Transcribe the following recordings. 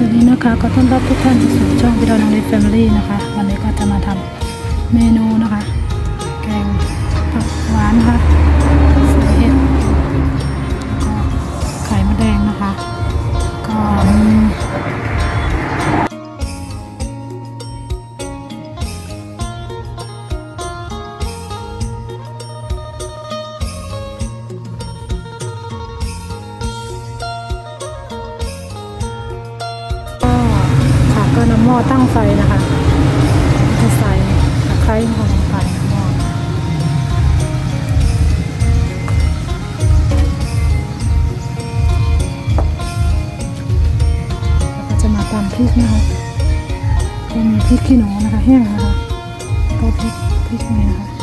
สวัสดีนะคะขอต้อนรับทุกท่านสู่ช่องวิดาน้องเล็กแฟมิลี่นะคะ วันนี้ก็จะมาทำเมนูนะคะ แกงผักหวานนะคะใส่เห็ดแล้วก็ไข่มดแดงนะคะ ก็มีก็ หม้อตั้งไฟนะคะจะใส่ตะไคร้องลงไปในหม้อแล้วก็จะมาตามพริกนะคะจะมีพริกขี้หนูนะคะแห้งนะคะก็พริกพริกนี่นะคะ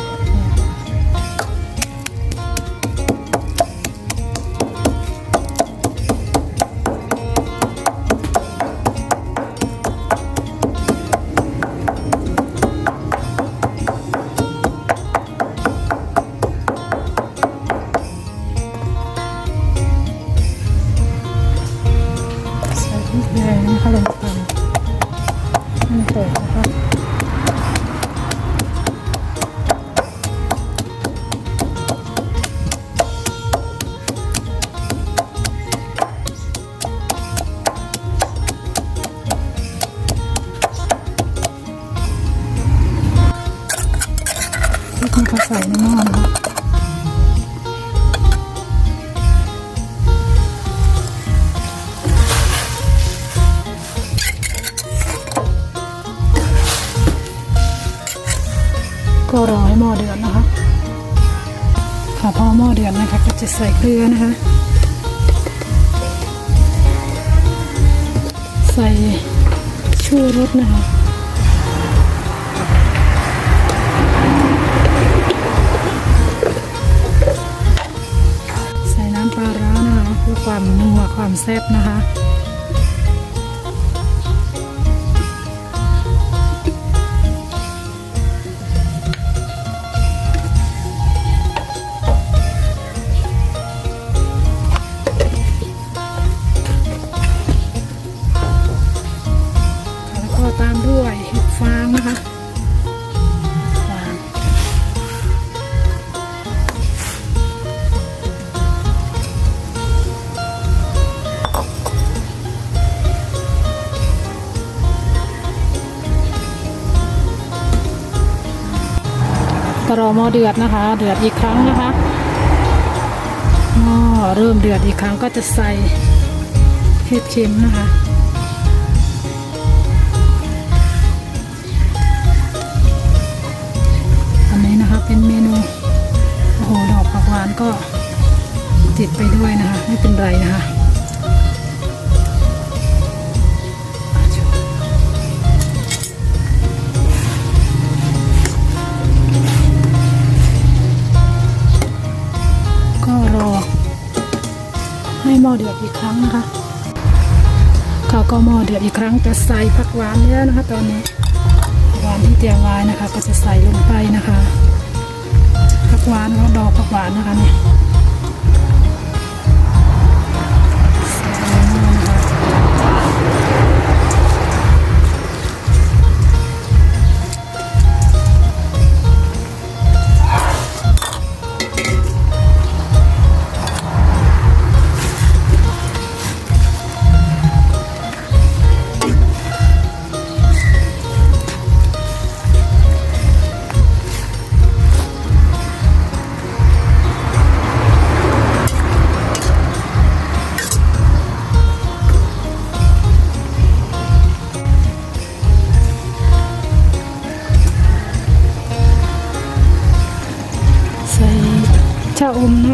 ก็ใส่ในหม้อนะก็รอให้หม้อเดือดนะคะค่ะพอหม้อเดือดนะคะ ก็จะใส่เกลือนะคะ ใส่ชูรสนะคะ ความนัวความแซ่บนะคะ รอหม้อเดือดนะคะ เดือดอีกครั้งนะคะหม้อเริ่มเดือดอีกครั้งก็จะใส่เห็ดเข็มนะคะอันนี้นะคะเป็นเมนูโอ้โหดอกผักหวานก็ติดไปด้วยนะคะ ไม่เป็นไรนะคะ หม้อเดือดอีกครั้งนะคะข้าวก็หม้อเดือดอีกครั้งจะใส่ผักหวานแล้วนะคะ ตอนนี้หวานที่เตรียมไว้นะคะ ก็จะใส่ลงไปนะคะผักหวานแล้วดอกผักหวานนะคะเนี่ย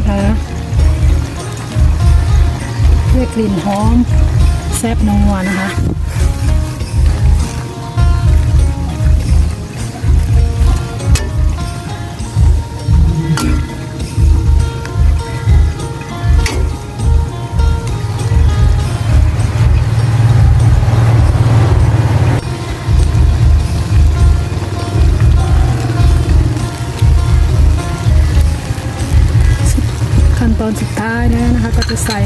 นะคะด้วยกลิ่นหอมแซ่บนัวนะคะ อนสุดท้ายแล้วนะคะ ก็จะใส่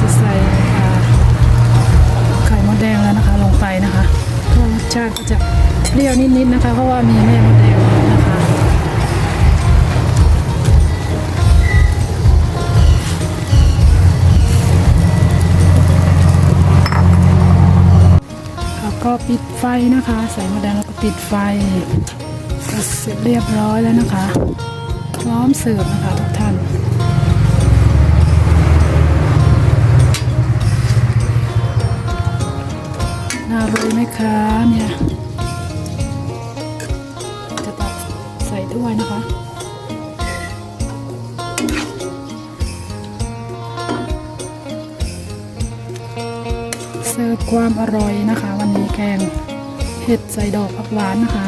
จะใส่ไข่มดแดงแล้วนะคะ ลงไปนะคะรสชาติก็จะเปรี้ยวนิดๆนะคะ เพราะว่ามีแม่มดแดงนะคะแล้วก็ปิดไฟนะคะ ใส่มดแดงแล้วก็ปิดไฟ เสร็จเรียบร้อยแล้วนะคะ พร้อมเสิร์ฟนะคะทุกท่านน่ารู้ไหมคะเนี่ยจะตักใส่ถ้วยนะคะเสิร์ฟความอร่อยนะคะ วันนี้แกงเห็ดใส่ดอกผักหวานนะคะ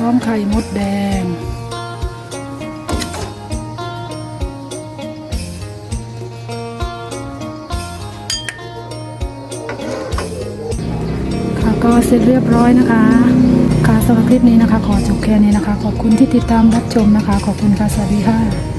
ร้อมไข่มดแดง ค่ะก็เสร็จเรียบร้อยนะคะ ค่ะสำหรับคลิปนี้นะคะ ขอจบแค่นี้นะคะ ขอบคุณที่ติดตามรับชมนะคะ ขอบคุณค่ะ สวัสดีค่ะ